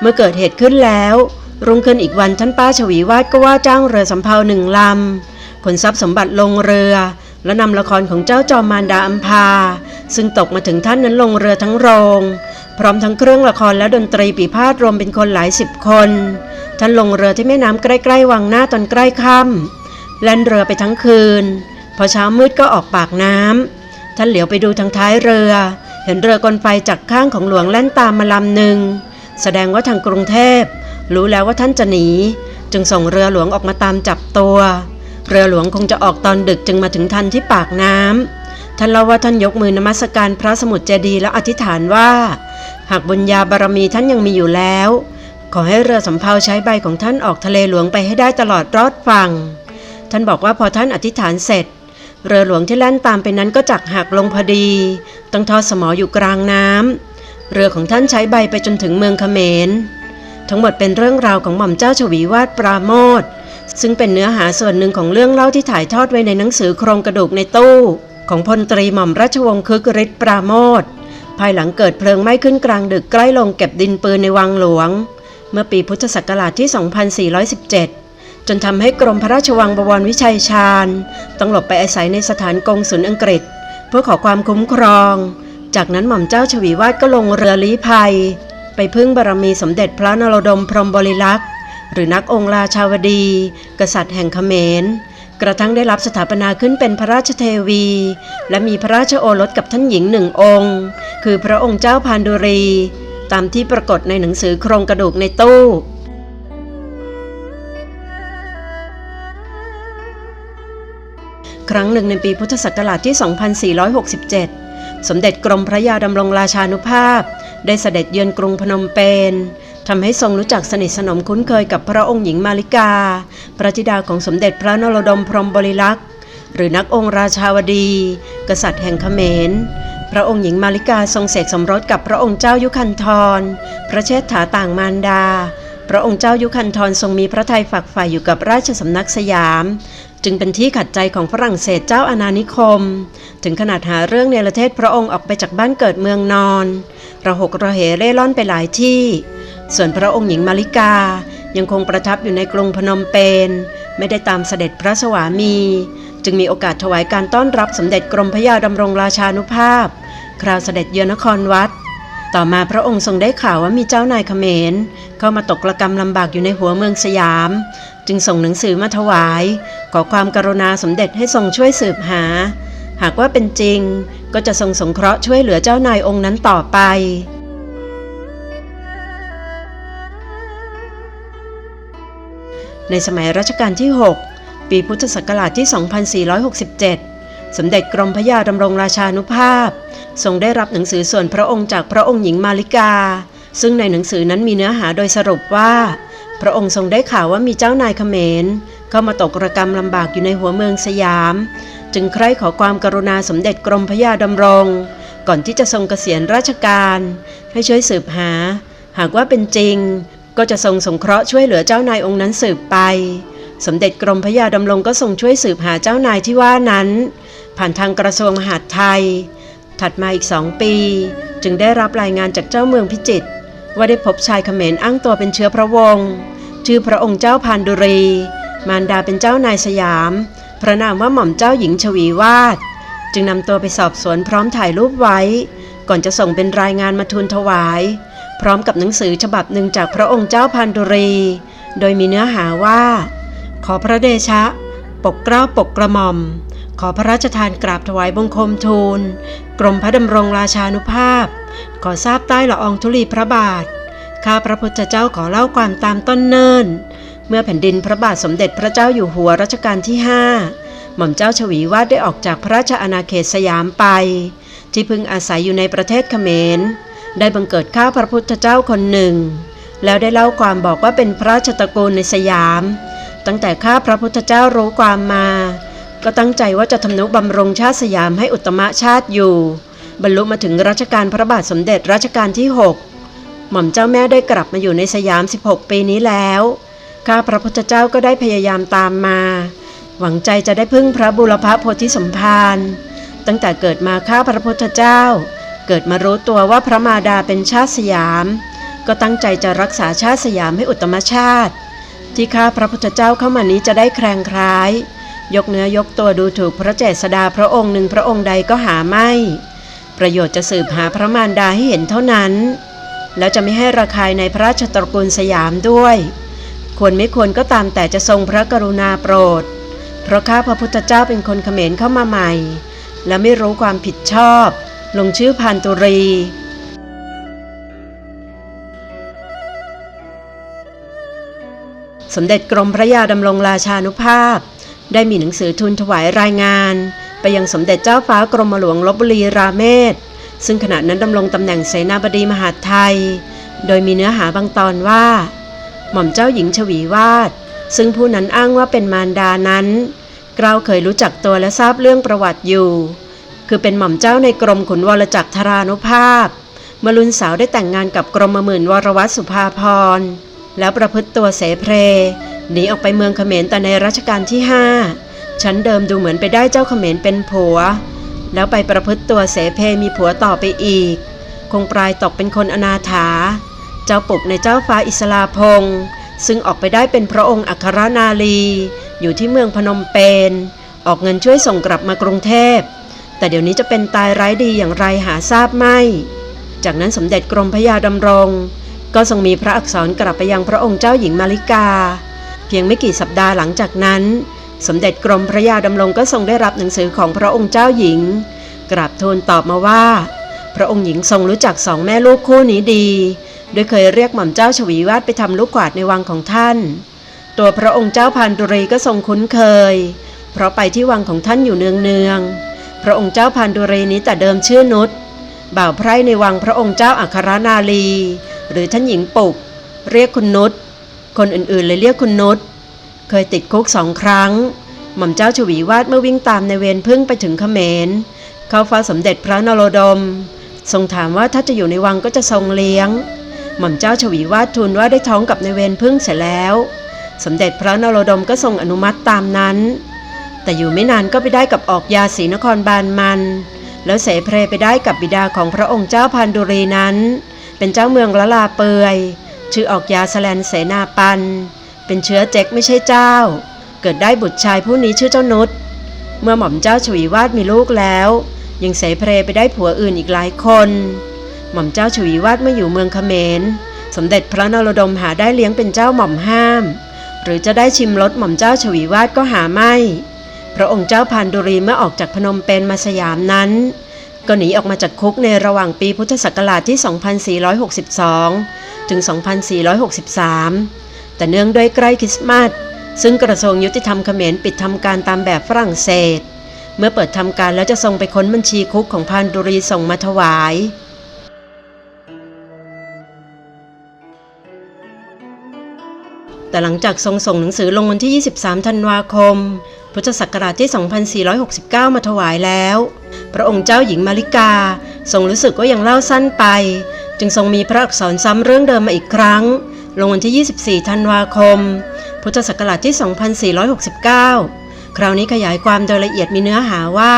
เมื่อเกิดเหตุขึ้นแล้ว รุ่งขึ้นอีกวันท่านป้าชวีวาดก็ว่าจ้างเรือสำเภาหนึ่งลำขนทรัพย์สมบัติลงเรือ และนำละครของเจ้าจอมมารดาอัมพา ซึ่งตกมาถึงท่านนั้นลงเรือทั้งโรง พร้อมทั้งเครื่องละครและดนตรีปีพาดรวมเป็นคนหลายสิบคน ท่านลงเรือที่แม่น้ำใกล้ๆวังหน้าตอนใกล้ค่ำแล่นเรือไปทั้งคืน พอเช้ามืดก็ออกปากน้ำท่านเหลียวไปดูทางท้ายเรือ เห็นเรือกลไฟจากข้างของหลวงแล่นตามมาลำหนึ่ง แสดงว่าทางกรุงเทพ รู้แล้วว่าท่านจะหนี จึงส่งเรือหลวงออกมาตามจับตัว เรือหลวงคงจะออกตอนดึกจึงมาถึงทันที่ปากน้ำท่านเล่าว่าท่านยกมือนมัสการพระสมุทรเจดีแล้วอธิษฐานว่า หากบุญญาบารมีท่านยังมีอยู่แล้ว ขอให้เรือสำเภาใช้ใบของท่านออกทะเลหลวงไปให้ได้ตลอดรอดฝั่งท่านบอกว่าพอท่านอธิษฐานเสร็จ เรือหลวงที่แล่นตามไปนั้นก็จักหักลงพอดี ต้องทอดสมออยู่กลางน้ำ เรือของท่านใช้ใบไปจนถึงเมืองเขมร ทั้งหมดเป็นเรื่องราวของหม่อมเจ้าชวีวาดปราโมทซึ่งเป็นเนื้อหาส่วนหนึ่งของเรื่องเล่าที่ถ่ายทอดไว้ในหนังสือโครงกระดูกในตู้ ของพลตรีหม่อมราชวงศ์คึกฤทธิ์ปราโมทภายหลังเกิดเพลิงไหม้ขึ้นกลางดึกใกล้ลงเก็บดินปืนในวังหลวง เมื่อปีพุทธศักราชที่ 2417 จนทำให้กรมพระราชวังบวรวิชัยชาญ ต้องหลบไปอาศัยในสถานกงสุลอังกฤษ เพื่อขอความคุ้มครอง จากนั้นหม่อมเจ้าชวีวาดก็ลงเรือลี้ภัย ไปพึ่งบารมีสมเด็จพระนรดมพรหมบริลักษ์หรือนักองค์ราชาวดี กษัตริย์แห่งเขมร กระทั่งได้รับสถาปนาขึ้นเป็นพระราชเทวี และมีพระราชโอรสกับท่านหญิงหนึ่งองค์ คือพระองค์เจ้าพานดุรี ตามที่ปรากฏในหนังสือโครงกระดูกในตู้ครั้งหนึ่งในปีพุทธศักราชที่ 2467 สมเด็จกรมพระยาดำรงราชานุภาพ ได้เสด็จเยือนกรุงพนมเปญทำให้ทรงรู้จักสนิทสนมคุ้นเคยกับพระองค์หญิงมาริกา พระธิดาของสมเด็จพระนรดมพรหมบริลักษ์ หรือนักองค์ราชาวดี กษัตริย์แห่งเขมร พระองค์หญิงมาริกาทรงเสกสมรสกับพระองค์เจ้ายุคันธร พระเชษฐาต่างมารดา พระองค์เจ้ายุคันธรทรงมีพระทัยฝักใฝ่อยู่กับราชสำนักสยาม จึงเป็นที่ขัดใจของฝรั่งเศสเจ้าอาณานิคม ถึงขนาดหาเรื่องเนรเทศพระองค์ออกไปจากบ้านเกิดเมืองนอน ระหกระเหเร่ร่อนไปหลายที่ ส่วนพระองค์หญิงมาริกายังคงประทับอยู่ในกรุงพนมเปญไม่ได้ตามเสด็จพระสวามี จึงมีโอกาสถวายการต้อนรับสมเด็จกรมพระยาดำรงราชานุภาพ คราวเสด็จเยือนนครวัด ต่อมาพระองค์ทรงได้ข่าวว่ามีเจ้านายเขมร เข้ามาตกระกรรมลำบากอยู่ในหัวเมืองสยาม จึงส่งหนังสือมาถวาย ขอความกรุณาสมเด็จให้ทรงช่วยสืบหา หากว่าเป็นจริง ก็จะทรงสงเคราะห์ช่วยเหลือเจ้านายองค์นั้นต่อไปในสมัยรัชกาลที่ 6 ปีพุทธศักราชที่ 2467 สมเด็จกรมพระยาดำรงราชานุภาพ ทรงได้รับหนังสือส่วนพระองค์จากพระองค์หญิงมาริกา ซึ่งในหนังสือนั้นมีเนื้อหาโดยสรุปว่า พระองค์ทรงได้ข่าวว่ามีเจ้านายเขมรเข้ามาตกระกรรมลำบากอยู่ในหัวเมืองสยาม จึงใคร่ขอความกรุณาสมเด็จกรมพระยาดำรง ก่อนที่จะทรงเกษียณราชการ ให้ช่วยสืบหา หากว่าเป็นจริง ก็จะทรงสงเคราะห์ช่วยเหลือเจ้านายองค์นั้นสืบไป สมเด็จกรมพระยาดำรงก็ทรงช่วยสืบหาเจ้านายที่ว่านั้น ผ่านทางกระทรวงมหาดไทย ถัดมาอีกสองปี จึงได้รับรายงานจากเจ้าเมืองพิจิตรว่าได้พบชายเขมรอ้างตัวเป็นเชื้อพระวงศ์ชื่อพระองค์เจ้าพานดุรี มารดาเป็นเจ้านายสยาม พระนามว่าหม่อมเจ้าหญิงชวีวาด จึงนำตัวไปสอบสวนพร้อมถ่ายรูปไว้ ก่อนจะส่งเป็นรายงานมาทูลถวาย พร้อมกับหนังสือฉบับหนึ่งจากพระองค์เจ้าพันดุรี โดยมีเนื้อหาว่า ขอพระเดชะ ปกเกล้าปกกระหม่อม ขอพระราชทานกราบถวายบังคมทูล กรมพระดำรงราชานุภาพ ขอทราบใต้ละอองธุลีพระบาท ข้าพระพุทธเจ้าขอเล่าความตามต้นเนินเมื่อแผ่นดินพระบาทสมเด็จพระเจ้าอยู่หัวรัชกาลที่5หม่อมเจ้าชวีวาดได้ออกจากพระราชอาณาเขตสยามไป ที่พึงอาศัยอยู่ในประเทศเขมร ได้บังเกิดข้าพระพุทธเจ้าคนหนึ่ง แล้วได้เล่าความบอกว่าเป็นพระราชตระกูลในสยาม ตั้งแต่ข้าพระพุทธเจ้ารู้ความมา ก็ตั้งใจว่าจะทำนุบำรุงชาติสยามให้อุตมะชาติอยู่ บรรลุมาถึงรัชกาลพระบาทสมเด็จรัชกาลที่ 6 หม่อมเจ้าแม่ได้กลับมาอยู่ในสยาม 16 ปีนี้แล้ว ข้าพระพุทธเจ้าก็ได้พยายามตามมา หวังใจจะได้พึ่งพระบุรพโพธิสมภารตั้งแต่เกิดมาข้าพระพุทธเจ้า เกิดมารู้ตัวว่าพระมาดาเป็นชาติสยาม ก็ตั้งใจจะรักษาชาติสยามให้อุตตมชาติ ที่ข้าพระพุทธเจ้าเข้ามานี้จะได้แคลงคล้าย ยกเนื้อยกตัวดูถูกพระเจษดาพระองค์หนึ่งพระองค์ใดก็หาไม่ ประโยชน์จะสืบหาพระมารดาให้เห็นเท่านั้น แล้วจะไม่ให้ระคายในพระราชตระกูลสยามด้วย ควรไม่ควรก็ตามแต่จะทรงพระกรุณาโปรด เพราะข้าพระพุทธเจ้าเป็นคนเขมรเข้ามาใหม่ และไม่รู้ความผิดชอบ ลงชื่อพันตุรีสมเด็จกรมพระยาดำรงราชานุภาพ ได้มีหนังสือทูลถวายรายงาน ไปยังสมเด็จเจ้าฟ้ากรมหลวงลบบุรีราเมศ ซึ่งขณะนั้นดำรงตำแหน่งเสนาบดีมหาดไทย โดยมีเนื้อหาบางตอนว่า หม่อมเจ้าหญิงชวีวาด ซึ่งผู้นั้นอ้างว่าเป็นมารดานั้นกล่าวเคยรู้จักตัวและทราบเรื่องประวัติอยู่ คือเป็นหม่อมเจ้าในกรมขุนวรจักรธารานุภาพเมื่อลุนสาวได้แต่งงานกับกรมหมื่นวรวัตสุภาพร แล้วประพฤติตัวเสเพรหนีออกไปเมืองเขมรแต่ในรัชกาลที่ห้าชั้นเดิมดูเหมือนไปได้เจ้าเขมรเป็นผัว แล้วไปประพฤติตัวเสเพมีผัวต่อไปอีก คงปลายตกเป็นคนอนาถา เจ้าปุกในเจ้าฟ้าอิสลาพงศ์ซึ่งออกไปได้เป็นพระองค์อัครนาลี อยู่ที่เมืองพนมเปญออกเงินช่วยส่งกลับมากรุงเทพ แต่เดี๋ยวนี้จะเป็นตายไร้ดีอย่างไรหาทราบไม่ จากนั้นสมเด็จกรมพระยาดำรง ก็ทรงมีพระอักษรกลับไปยังพระองค์เจ้าหญิงมาริกา เพียงไม่กี่สัปดาห์หลังจากนั้น สมเด็จกรมพระยาดำรงก็ทรงได้รับหนังสือของพระองค์เจ้าหญิง กราบทูลตอบมาว่า พระองค์หญิงทรงรู้จักสองแม่ลูกคู่นี้ดี โดยเคยเรียกหม่อมเจ้าชวีวาดไปทำลูกกวาดในวังของท่าน ตัวพระองค์เจ้าพันดุรีก็ทรงคุ้นเคย เพราะไปที่วังของท่านอยู่เนืองๆพระองค์เจ้าพันดุรีนี้แต่เดิมชื่อนุชบ่าวไพร่ในวังพระองค์เจ้าอัครนาลี หรือท่านหญิงปุก เรียกคุณนุชคนอื่นๆเลยเรียกคุณนุชเคยติดคุกสองครั้ง หม่อมเจ้าชวีวาดเมื่อวิ่งตามในเวรพึ่งไปถึงเขมร เข้าฟ้าสมเด็จพระนโรดม ทรงถามว่าถ้าจะอยู่ในวังก็จะทรงเลี้ยง หม่อมเจ้าชวีวาดทูลว่าได้ท้องกับในเวรพึ่งเสร็จแล้ว สมเด็จพระนโรดมก็ทรงอนุมัติตามนั้น แต่อยู่ไม่นานก็ไปได้กับออกยาศรีนครบาลมัน แล้วเสเพรไปได้กับบิดาของพระองค์เจ้าพันดุรีนั้น เป็นเจ้าเมืองละลาเปยชื่อออกยาสแลนเสนาปัน เป็นเชื้อเจ๊กไม่ใช่เจ้า เกิดได้บุตรชายผู้นี้ชื่อเจ้านุชเมื่อหม่อมเจ้าชวีวาดมีลูกแล้ว ยังเสเพรไปได้ผัวอื่นอีกหลายคน หม่อมเจ้าชวีวาดเมื่ออยู่เมืองเขมร สมเด็จพระนรดมหาได้เลี้ยงเป็นเจ้าหม่อมห้าม หรือจะได้ชิมรสหม่อมเจ้าชวีวาดก็หาไม่ พระองค์เจ้าพันดุรีเมื่อออกจากพนมเปญมาสยามนั้น ก็หนีออกมาจากคุกในระหว่างปีพุทธศักราชที่ 2462 ถึง 2463 แต่เนื่องด้วยใกล้คริสต์มาสซึ่งกระทรวงยุติธรรมเขมรปิดทำการตามแบบฝรั่งเศส เมื่อเปิดทำการแล้วจะส่งไปค้นบัญชีคุกของพันดุรีส่งมาถวายแต่หลังจากทรงส่งหนังสือลงวันที่ 23 ธันวาคม พุทธศักราชที่ 2469 มาถวายแล้ว พระองค์เจ้าหญิงมาริกา ทรงรู้สึกว่ายังเล่าสั้นไป จึงทรงมีพระอักษรซ้ำเรื่องเดิมมาอีกครั้ง ลงวันที่ 24 ธันวาคม พุทธศักราชที่ 2469 คราวนี้ขยายความโดยละเอียดมีเนื้อหาว่า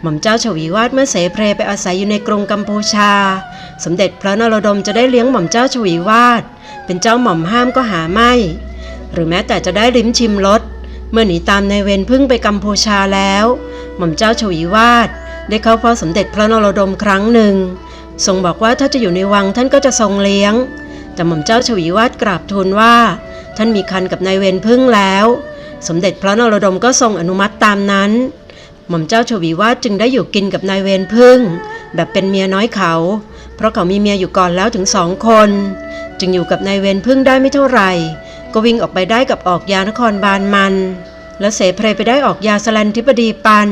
หม่อมเจ้าชวีวาดเมื่อเสเพรไปอาศัยอยู่ในกรุงกัมพูชา สมเด็จพระนรดมจะได้เลี้ยงหม่อมเจ้าชวีวาด เป็นเจ้าหม่อมห้ามก็หาไม่ หรือแม้แต่จะได้ลิ้มชิมรส เมื่อหนีตามในเวรพึ่งไปกัมพูชาแล้ว หม่อมเจ้าชวีวาดได้เข้าเฝ้าสมเด็จพระนโรดมครั้งหนึ่ง ทรงบอกว่าถ้าจะอยู่ในวังท่านก็จะทรงเลี้ยง แต่หม่อมเจ้าชวีวาดกราบทูลว่า ท่านมีคันกับนายเวรพึ่งแล้ว สมเด็จพระนโรดมก็ทรงอนุมัติตามนั้น หม่อมเจ้าชวีวาดจึงได้อยู่กินกับนายเวรพึ่ง แบบเป็นเมียน้อยเขา เพราะเขามีเมียอยู่ก่อนแล้วถึงสองคน จึงอยู่กับนายเวรพึ่งได้ไม่เท่าไหร่ ก็วิ่งออกไปได้กับออกยานครบาลมัน แล้วเสเพรไปได้ออกยาสลันทิบดีปัน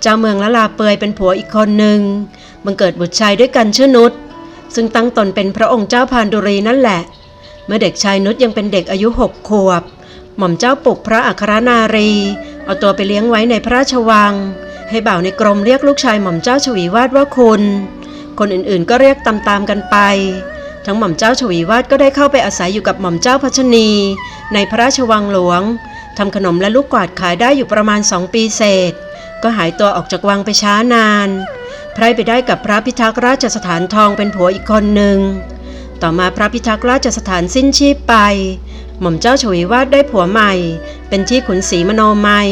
เจ้าเมืองละลาเปยเป็นผัวอีกคนหนึ่งบังเกิดบุตรชายด้วยกันชื่อนุชซึ่งตั้งตนเป็นพระองค์เจ้าพานดุรีนั่นแหละ เมื่อเด็กชายนุชยังเป็นเด็กอายุหกขวบ หม่อมเจ้าปลุกพระอัครนารี เอาตัวไปเลี้ยงไว้ในพระราชวัง ให้บ่าวในกรมเรียกลูกชายหม่อมเจ้าชวีวาดว่าคุณ คนอื่นๆก็เรียกตามๆกันไป ทั้งหม่อมเจ้าชวีวาดก็ได้เข้าไปอาศัยอยู่กับหม่อมเจ้าพัชนี ในพระราชวังหลวงทำขนมและลูกกวาดขายได้อยู่ประมาณสองปีเศษ ก็หายตัวออกจากวังไปช้านานไพร่ไปได้กับพระพิทักษ์ราชสถานทองเป็นผัวอีกคนหนึ่ง ต่อมาพระพิทักษ์ราชสถานสิ้นชีพไป หม่อมเจ้าชวีวาดได้ผัวใหม่ เป็นที่ขุนศรีมโนมัย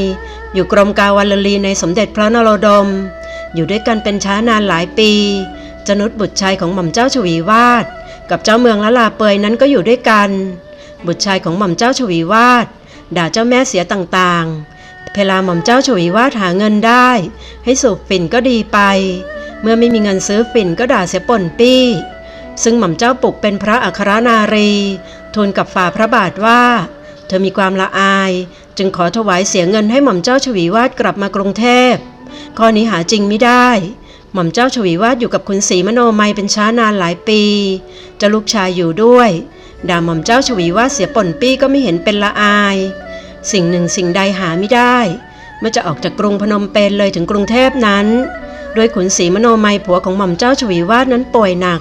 อยู่กรมกาวลลีในสมเด็จพระนโรดม อยู่ด้วยกันเป็นช้านานหลายปี จนุษบุตรชายของหม่อมเจ้าชวีวาด กับเจ้าเมืองละลาเปยนั้นก็อยู่ด้วยกัน บุตรชายของหม่อมเจ้าชวีวาดด่าเจ้าแม่เสียต่างๆ เพลาหม่อมเจ้าชวีวาดหาเงินได้ ให้สูบฝิ่นก็ดีไป เมื่อไม่มีเงินซื้อฝิ่นก็ด่าเสียป่นปี้ ซึ่งหม่อมเจ้าปุกเป็นพระอัครนารี ทูลกับฝ่าพระบาทว่า เธอมีความละอาย จึงขอถวายเสียเงินให้หม่อมเจ้าชวีวาดกลับมากรุงเทพข้อนี้หาจริงไม่ได้ หม่อมเจ้าชวีวาดอยู่กับคุณศรีมโนมัยเป็นช้านานหลายปีจะลูกชายอยู่ด้วยด่าหม่อมเจ้าชวีวาดเสียป่นปี้ก็ไม่เห็นเป็นละอาย สิ่งหนึ่งสิ่งใดหาไม่ได้ เมื่อจะออกจากกรุงพนมเปญเลยถึงกรุงเทพนั้นด้วยขุนศรีมโนมัยผัวของหม่อมเจ้าชวีวาดนั้นป่วยหนัก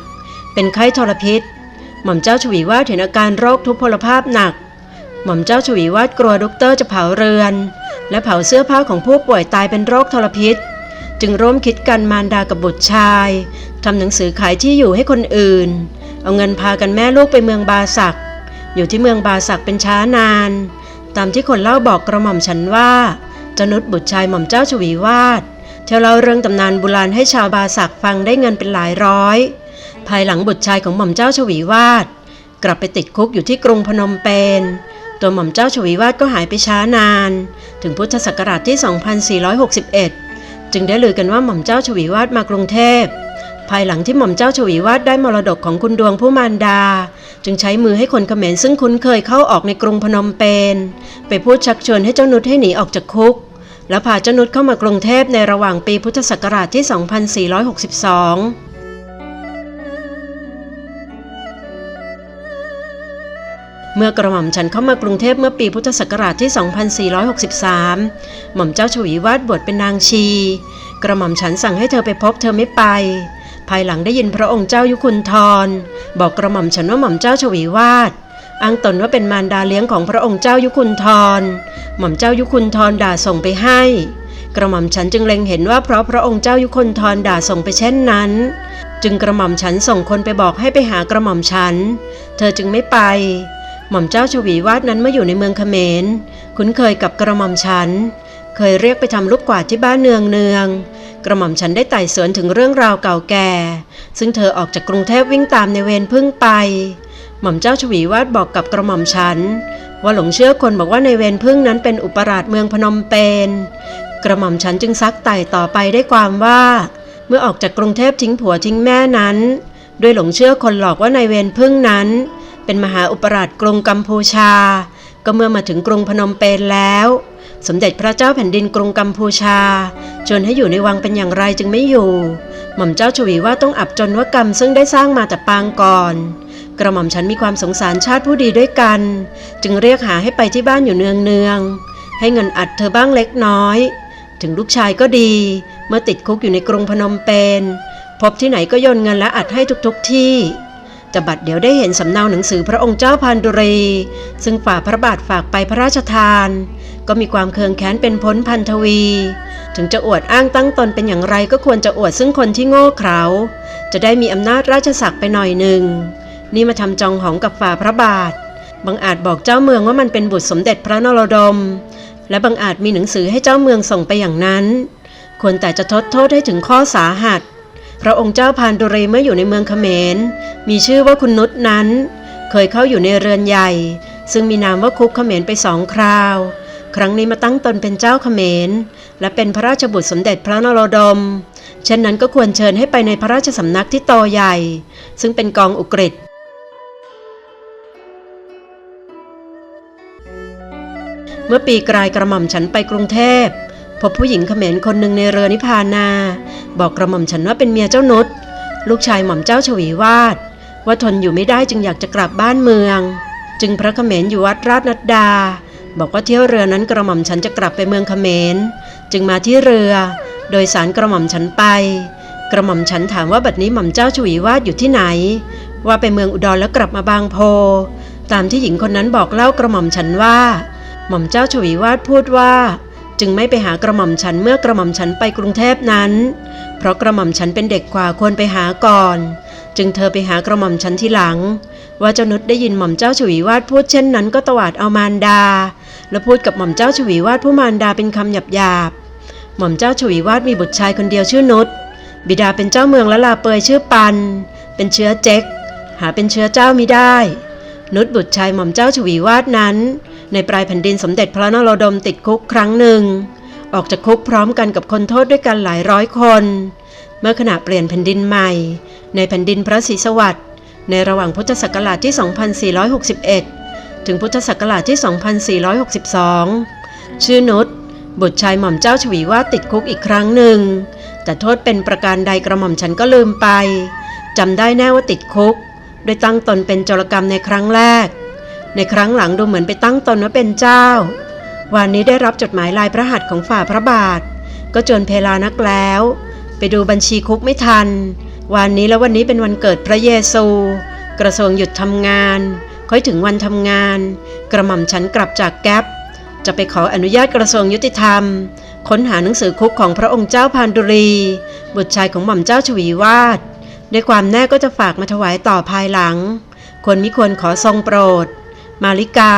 เป็นไข้ทรพิษ หม่อมเจ้าชวีวาดเห็นอาการโรคทุพพลภาพหนัก หม่อมเจ้าชวีวาดกลัวด็อกเตอร์จะเผาเรือน และเผาเสื้อผ้าของผู้ป่วยตายเป็นโรคทรพิษ จึงร่วมคิดกันมารดากับบุตรชายทำหนังสือขายที่อยู่ให้คนอื่น เอาเงินพากันแม่ลูกไปเมืองบาสัก อยู่ที่เมืองบาสักเป็นช้านาน ตามที่คนเล่าบอกกระหม่อมฉันว่าจนุษบุตรชายหม่อมเจ้าชวีวาดเที่ยวเล่าเรื่องตำนานโบราณให้ชาวบาสักฟังได้เงินเป็นหลายร้อย ภายหลังบุตรชายของหม่อมเจ้าชวีวาดกลับไปติดคุกอยู่ที่กรุงพนมเปญตัวหม่อมเจ้าชวีวาดก็หายไปช้านาน ถึงพุทธศักราชที่ 2461 จึงได้ลือกันว่าหม่อมเจ้าชวีวาดมากรุงเทพ ภายหลังที่หม่อมเจ้าชวีวาดได้มรดกของคุณดวงผู้มารดา จึงใช้มือให้คนเขมรซึ่งคุ้นเคยเข้าออกในกรุงพนมเปญไปพูดชักชวนให้เจ้านุชให้หนีออกจากคุก แล้วพาเจ้านุชเข้ามากรุงเทพในระหว่างปีพุทธศักราชที่ 2462 เมื่อกระหม่อมฉันเข้ามากรุงเทพเมื่อปีพุทธศักราชที่ 2463 หม่อมเจ้าชวีวาดบวชเป็นนางชี กระหม่อมฉันสั่งให้เธอไปพบเธอไม่ไป ภายหลังได้ยินพระองค์เจ้ายุคุณทร บอกกระหม่อมฉันว่าหม่อมเจ้าชวีวาดอ้างตนว่าเป็นมารดาเลี้ยงของพระองค์เจ้ายุคุณทร หม่อมเจ้ายุคุณทรด่าส่งไปให้ กระหม่อมฉันจึงเล็งเห็นว่าเพราะพระองค์เจ้ายุคุณทรด่าส่งไปเช่นนั้น จึงกระหม่อมฉันส่งคนไปบอกให้ไปหากระหม่อมฉัน เธอจึงไม่ไป หม่อมเจ้าชวีวาดนั้นเมื่ออยู่ในเมืองเขมร คุ้นเคยกับกระหม่อมฉัน เคยเรียกไปทำลูกกวาดที่บ้านเนืองเนืองกระหม่อมฉันได้ไต่สวนถึงเรื่องราวเก่าแก่ ซึ่งเธอออกจากกรุงเทพวิ่งตามในเวรพึ่งไป หม่อมเจ้าชวีวาดบอกกับกระหม่อมฉัน ว่าหลงเชื่อคนบอกว่าในเวรพึ่งนั้นเป็นอุปราชเมืองพนมเปญกระหม่อมฉันจึงซักไต่ต่อไปได้ความว่า เมื่อออกจากกรุงเทพทิ้งผัวทิ้งแม่นั้น ด้วยหลงเชื่อคนหลอกว่าในเวรพึ่งนั้น เป็นมหาอุปราชกรุงกัมพูชา ก็เมื่อมาถึงกรุงพนมเปญแล้ว สมเด็จพระเจ้าแผ่นดินกรุงกัมพูชาชวนให้อยู่ในวังเป็นอย่างไรจึงไม่อยู่ หม่อมเจ้าชวีว่าต้องอับจนวกรรมซึ่งได้สร้างมาแต่ปางก่อน กระหม่อมฉันมีความสงสารชาติผู้ดีด้วยกัน จึงเรียกหาให้ไปที่บ้านอยู่เนืองเนืองๆให้เงินอัดเธอบ้างเล็กน้อย ถึงลูกชายก็ดี เมื่อติดคุกอยู่ในกรุงพนมเปญพบที่ไหนก็โยนเงินและอัดให้ทุกๆที่ แต่บัดเดี๋ยวได้เห็นสำเนาหนังสือพระองค์เจ้าพันดุรี ซึ่งฝ่าพระบาทฝากไปพระราชทาน ก็มีความเคืองแค้นเป็นพ้นพันทวี ถึงจะอวดอ้างตั้งตนเป็นอย่างไรก็ควรจะอวดซึ่งคนที่โง่เขลาจะได้มีอำนาจราชศักดิ์ไปหน่อยหนึ่ง นี่มาทำจองหองกับฝ่าพระบาทบางอาจบอกเจ้าเมืองว่ามันเป็นบุตรสมเด็จพระนรดม และบางอาจมีหนังสือให้เจ้าเมืองส่งไปอย่างนั้น ควรแต่จะทดโทษให้ถึงข้อสาหัส พระองค์เจ้าพานดุรีเมื่ออยู่ในเมืองเขมร มีชื่อว่าคุณนุษนั้น เคยเข้าอยู่ในเรือนใหญ่ ซึ่งมีนามว่าคุกเขมรไปสองคราว ครั้งนี้มาตั้งตนเป็นเจ้าเขมร และเป็นพระราชบุตรสมเด็จพระนโรดม เช่นนั้นก็ควรเชิญให้ไปในพระราชสำนักที่โตใหญ่ ซึ่งเป็นกองอุกฤษเมื่อปีกลายกระหม่อมฉันไปกรุงเทพ พบผู้หญิงเขมรคนหนึ่งในเรือนิพานา บอกกระหม่อมฉันว่าเป็นเมียเจ้านุชลูกชายหม่อมเจ้าชวีวาด ว่าทนอยู่ไม่ได้จึงอยากจะกลับบ้านเมือง จึงพระเขมรอยู่วัดราชนัดดา บอกว่าเที่ยวเรือนั้นกระหม่อมฉันจะกลับไปเมืองเขมร จึงมาที่เรือ โดยสารกระหม่อมฉันไป กระหม่อมฉันถามว่าบัดนี้หม่อมเจ้าชวีวาดอยู่ที่ไหน ว่าไปเมืองอุดรแล้วกลับมาบางโพ ตามที่หญิงคนนั้นบอกเล่ากระหม่อมฉันว่า หม่อมเจ้าชวีวาดพูดว่า จึงไม่ไปหากระหม่อมฉันเมื่อกระหม่อมฉันไปกรุงเทพนั้น เพราะกระหม่อมฉันเป็นเด็กกว่าควรไปหาก่อน จึงเธอไปหากระหม่อมฉันทีหลัง ว่าเจ้านุชได้ยินหม่อมเจ้าชวีวาดพูดเช่นนั้นก็ตวาดเอามารดา และพูดกับหม่อมเจ้าชวีวาดผู้มารดาเป็นคำหยาบหยาบหม่อมเจ้าชวีวาดมีบุตรชายคนเดียวชื่อนุชบิดาเป็นเจ้าเมืองละลาเปยชื่อปัน เป็นเชื้อเจ๊กหาเป็นเชื้อเจ้ามิได้ นุชบุตรชายหม่อมเจ้าชวีวาดนั้น ในปลายแผ่นดินสมเด็จพระนโรดมติดคุกครั้งหนึ่ง ออกจากคุกพร้อมกันกับคนโทษด้วยกันหลายร้อยคน เมื่อขณะเปลี่ยนแผ่นดินใหม่ ในแผ่นดินพระศรีสวัสดิ์ในระหว่างพุทธศักราชที่ 2461 ถึงพุทธศักราชที่ 2462 ชื่อนุชบุตรชายหม่อมเจ้าชวีวาดติดคุกอีกครั้งหนึ่ง แต่โทษเป็นประการใดกระหม่อมฉันก็ลืมไปจำได้แน่ว่าติดคุก โดยตั้งตนเป็นโจรกรรมในครั้งแรก ในครั้งหลังดูเหมือนไปตั้งตนว่าเป็นเจ้า วันนี้ได้รับจดหมายลายพระหัตถ์ของฝ่าพระบาท ก็จนเพลานักแล้ว ไปดูบัญชีคุกไม่ทัน วันนี้แล้ววันนี้เป็นวันเกิดพระเยซู กระทรวงหยุดทำงาน ค่อยถึงวันทำงาน กระหม่อมฉันกลับจากแก๊ปจะไปขออนุญาตกระทรวงยุติธรรม ค้นหาหนังสือคุกของพระองค์เจ้าพานดุรี บุตรชายของหม่อมเจ้าชวีวาด ด้วยความแน่ก็จะฝากมาถวายต่อภายหลังควรมิควรขอทรงโปรด มาริกา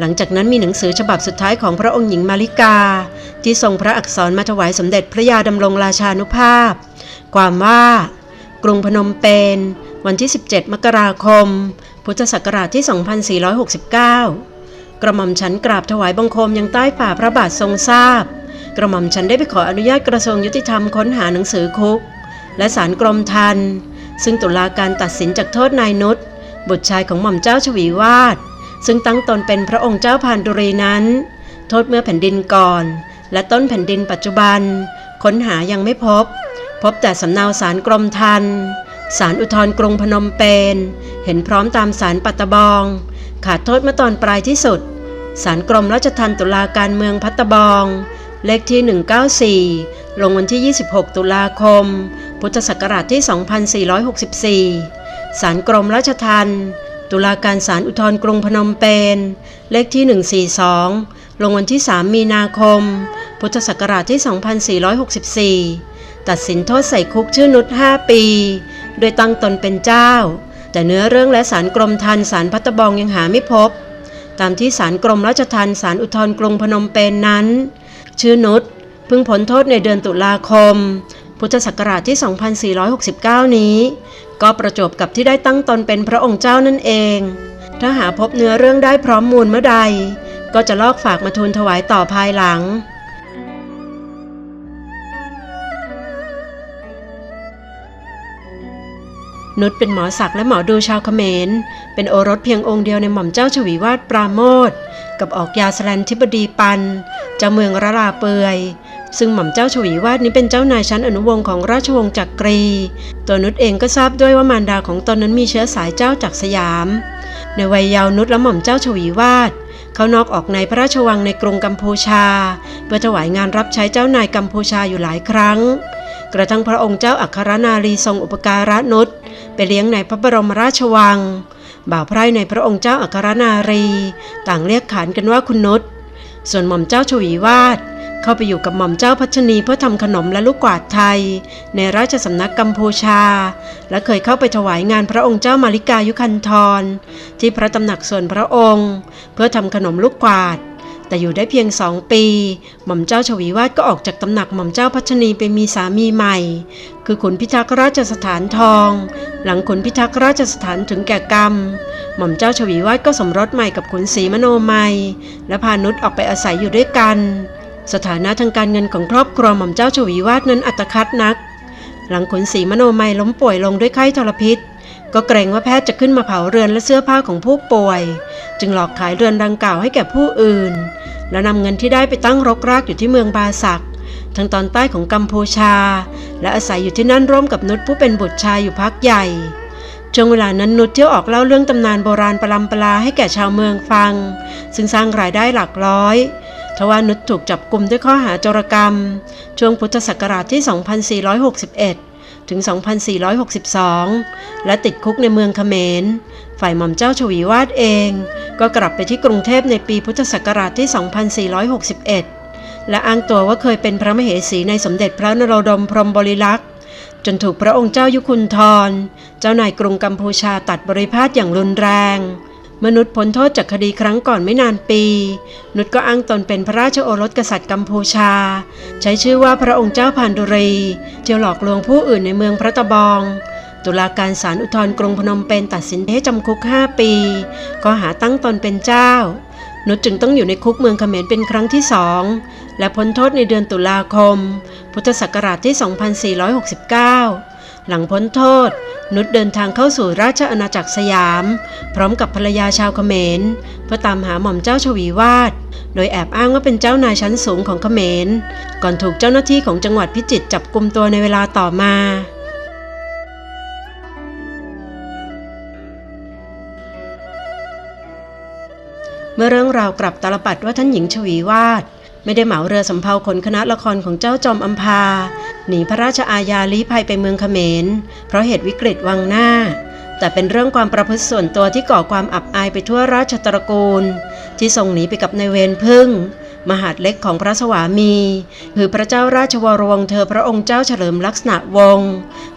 หลังจากนั้นมีหนังสือฉบับสุดท้ายของพระองค์หญิงมาริกา ที่ทรงพระอักษรมาถวายสมเด็จพระยาดำรงราชานุภาพ ความว่า กรุงพนมเปญวันที่ 17 มกราคม พุทธศักราชที่ 2469 กระหม่อมฉันกราบถวายบังคมยังใต้ฝ่าพระบาททรงทราบ กระหม่อมฉันได้ไปขออนุญาตกระทรวงยุติธรรมค้นหาหนังสือคุก และสารกรมทันซึ่งตุลาการตัดสินจากโทษนายนุชบุตรชายของหม่อมเจ้าชวีวาด ซึ่งตั้งตนเป็นพระองค์เจ้าพานดุรีนั้น โทษเมื่อแผ่นดินก่อน และต้นแผ่นดินปัจจุบัน ค้นหายังไม่พบ พบแต่สำเนาสารกรมทันสารอุทธรณ์กรุงพนมเปญเห็นพร้อมตามสารปัตตบอง ขาดโทษเมื่อตอนปลายที่สุดสารกรมราชทัณฑ์ตุลาการเมืองพัตตบอง เลขที่ 194 ลงวันที่ 26 ตุลาคม พุทธศักราชที่ 2464สารกรมราชทัณฑ์ ตุลาการศาลอุทธรณ์กรุงพนมเปญ เลขที่ 142 ลงวันที่ 3 มีนาคม พุทธศักราชที่ 2464 ตัดสินโทษใส่คุกชื่อนุช5 ปี โดยตั้งตนเป็นเจ้า แต่เนื้อเรื่องและสารกรมทันสารพัตตบองยังหาไม่พบ ตามที่สารกรมราชทัณฑ์สารอุทธรณ์กรุงพนมเปญนนั้น ชื่อนุชเพิ่งพ้นโทษในเดือนตุลาคม พุทธศักราชที่ 2469 นี้ ก็ประจบกับที่ได้ตั้งตนเป็นพระองค์เจ้านั่นเอง ถ้าหาพบเนื้อเรื่องได้พร้อมมูลเมื่อใด ก็จะลอกฝากมาทูลถวายต่อภายหลัง นุชเป็นหมอศักดิ์และหมอดูชาวเขมร เป็นโอรสเพียงองค์เดียวในหม่อมเจ้าชวีวาดปราโมทกับออกยาสแลนทิบดีปัน เจ้าเมืองระลาเปือย ซึ่งหม่อมเจ้าชวีวาดนี้เป็นเจ้านายชั้นอนุวงศ์ของราชวงศ์จักกรี ตัวนุชเองก็ทราบด้วยว่ามารดาของตนนั้นมีเชื้อสายเจ้าจากสยาม ในวัยเยาว์นุชและหม่อมเจ้าชวีวาดเขานอกออกในพระราชวังในกรุงกัมพูชา เพื่อถวายงานรับใช้เจ้านายกัมพูชาอยู่หลายครั้ง กระทั่งพระองค์เจ้าอัครนารีทรงอุปการะนุช ไปเลี้ยงในพระบรมราชวัง บ่าวไพร่ในพระองค์เจ้าอัครนารี ต่างเรียกขานกันว่าคุณนุชส่วนหม่อมเจ้าชวีวาดเข้าไปอยู่กับหม่อมเจ้าพัชนีเพื่อทำขนมและลูกกวาดไทย ในราชสำนักกัมพูชา และเคยเข้าไปถวายงานพระองค์เจ้ามาริกายุคันธรที่พระตำหนักส่วนพระองค์ เพื่อทำขนมลูกกวาด แต่อยู่ได้เพียงสองปี หม่อมเจ้าชวีวาดก็ออกจากตำหนักหม่อมเจ้าพัชนีไปมีสามีใหม่ คือขุนพิทักษ์ราชสถานทอง หลังขุนพิทักษ์ราชสถานถึงแก่กรรม หม่อมเจ้าชวีวาดก็สมรสใหม่กับขุนศรีมโนมัย และพานุษย์ออกไปอาศัยอยู่ด้วยกัน สถานะทางการเงินของครอบครัวหม่อมเจ้าชวีวาดนั้นอัตคัดนัก หลังขุนศรีมโนมัยล้มป่วยลงด้วยไข้ทรพิษ ก็เกรงว่าแพทย์จะขึ้นมาเผาเรือนและเสื้อผ้าของผู้ป่วย จึงหลอกขายเรือนดังกล่าวให้แก่ผู้อื่น แล้วนำเงินที่ได้ไปตั้งรกรากอยู่ที่เมืองบาสักทางตอนใต้ของกัมพูชา และอาศัยอยู่ที่นั่นร่วมกับนุชผู้เป็นบุตรชายอยู่พักใหญ่ช่วงเวลานั้นนุชเที่ยวออกเล่าเรื่องตำนานโบราณประลำปลาให้แก่ชาวเมืองฟัง ซึ่งสร้างรายได้หลักร้อยทว่านุชถูกจับกลุ่มด้วยข้อหาโจรกรรม ช่วงพุทธศักราชที่ 2461 ถึง 2462 และติดคุกในเมืองเขมร ฝ่ายหม่อมเจ้าชวีวาดเอง ก็กลับไปที่กรุงเทพในปีพุทธศักราชที่ 2461 และอ้างตัวว่าเคยเป็นพระมเหสีในสมเด็จพระนโรดมพรหมบริลักษ์จนถูกพระองค์เจ้ายุคุณทร เจ้านายกรุงกัมพูชาตัดบริพาทอย่างรุนแรง มนุษย์พ้นโทษจากคดีครั้งก่อนไม่นานปี นุชก็อ้างตนเป็นพระราชโอรสกษัตริย์กัมพูชา ใช้ชื่อว่าพระองค์เจ้าพานดุรีเที่ยวหลอกลวงผู้อื่นในเมืองพระตะบอง ตุลาการศาลอุทธรณ์กรุงพนมเปญตัดสินให้จำคุก 5 ปีก็หาตั้งตนเป็นเจ้า นุชจึงต้องอยู่ในคุกเมืองเขมรเป็นครั้งที่สองและพ้นโทษในเดือนตุลาคม พุทธศักราชที่ 2469 หลังพ้นโทษ นุชเดินทางเข้าสู่ราชอาณาจักรสยาม พร้อมกับภรรยาชาวเขมร เพื่อตามหาหม่อมเจ้าชวีวาด โดยแอบอ้างว่าเป็นเจ้านายชั้นสูงของเขมร ก่อนถูกเจ้าหน้าที่ของจังหวัดพิจิตรจับกลุมตัวในเวลาต่อมาเมื่อเรื่องราวกลับตาลปัดว่าท่านหญิงชวีวาด ไม่ได้เหมาเรือสำเภาขนคณะละครของเจ้าจอมอัมพา หนีพระราชอาญาลี้ภัยไปเมืองเขมร เพราะเหตุวิกฤตวังหน้า แต่เป็นเรื่องความประพฤติส่วนตัวที่ก่อความอับอายไปทั่วราชตระกูล ที่ส่งหนีไปกับนายเวรพึ่ง มหาดเล็กของพระสวามี คือพระเจ้าราชวรวงศ์เธอพระองค์เจ้าเฉลิมลักษณะวงศ์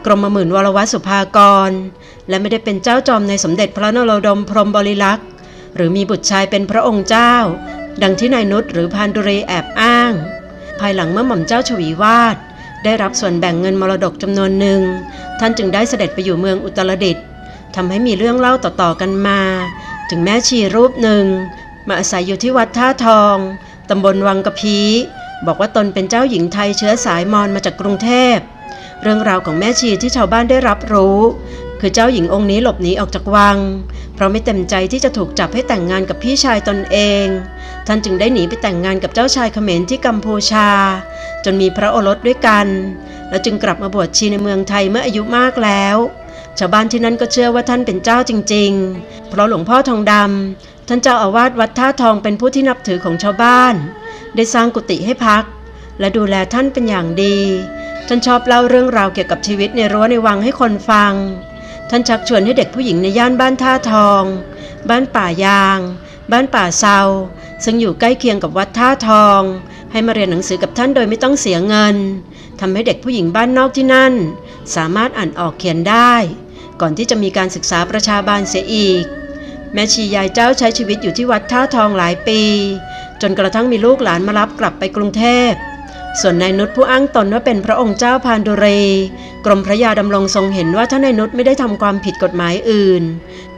กรมหมื่นวรวัสุภากร และไม่ได้เป็นเจ้าจอมในสมเด็จพระนโรดมพรหมบริลักษ์หรือมีบุตรชายเป็นพระองค์เจ้า ดังที่นายนุชหรือพานดุเรแอบอ้าง ภายหลังเมื่อหม่อมเจ้าชวีวาดได้รับส่วนแบ่งเงินมรดกจำนวนหนึ่ง ท่านจึงได้เสด็จไปอยู่เมืองอุตรดิตถ์ทำให้มีเรื่องเล่าต่อๆกันมา ถึงแม่ชีรูปหนึ่ง มาอาศัยอยู่ที่วัดท่าทองตำบลวังกะพี บอกว่าตนเป็นเจ้าหญิงไทยเชื้อสายมอญมาจากกรุงเทพ เรื่องราวของแม่ชีที่ชาวบ้านได้รับรู้ คือเจ้าหญิงองค์นี้หลบหนีออกจากวัง เพราะไม่เต็มใจที่จะถูกจับให้แต่งงานกับพี่ชายตนเอง ท่านจึงได้หนีไปแต่งงานกับเจ้าชายเขมรที่กัมพูชา จนมีพระโอรสด้วยกัน แล้วจึงกลับมาบวชชีในเมืองไทยเมื่ออายุมากแล้ว ชาวบ้านที่นั่นก็เชื่อว่าท่านเป็นเจ้าจริง ๆ เพราะหลวงพ่อทองดำท่านเจ้าอาวาสวัดท่าทองเป็นผู้ที่นับถือของชาวบ้าน ได้สร้างกุฏิให้พัก และดูแลท่านเป็นอย่างดี ท่านชอบเล่าเรื่องราวเกี่ยวกับชีวิตในรั้วในวังให้คนฟัง ท่านชักชวนให้เด็กผู้หญิงในย่านบ้านท่าทอง บ้านป่ายาง บ้านป่าเซา ซึ่งอยู่ใกล้เคียงกับวัดท่าทอง ให้มาเรียนหนังสือกับท่านโดยไม่ต้องเสียเงินทำให้เด็กผู้หญิงบ้านนอกที่นั่น สามารถอ่านออกเขียนได้ ก่อนที่จะมีการศึกษาประชาบาลเสียอีก แม่ชียายเจ้าใช้ชีวิตอยู่ที่วัดท่าทองหลายปี จนกระทั่งมีลูกหลานมารับกลับไปกรุงเทพ ส่วนนายนุชผู้อ้างตนว่าเป็นพระองค์เจ้าพานดุรีกรมพระยาดำรงทรงเห็นว่าถ้านายนุชไม่ได้ทำความผิดกฎหมายอื่น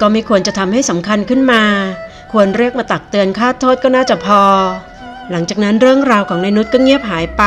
ก็ไม่ควรจะทำให้สำคัญขึ้นมา ควรเรียกมาตักเตือนค่าโทษก็น่าจะพอ หลังจากนั้นเรื่องราวของนายนุชก็เงียบหายไป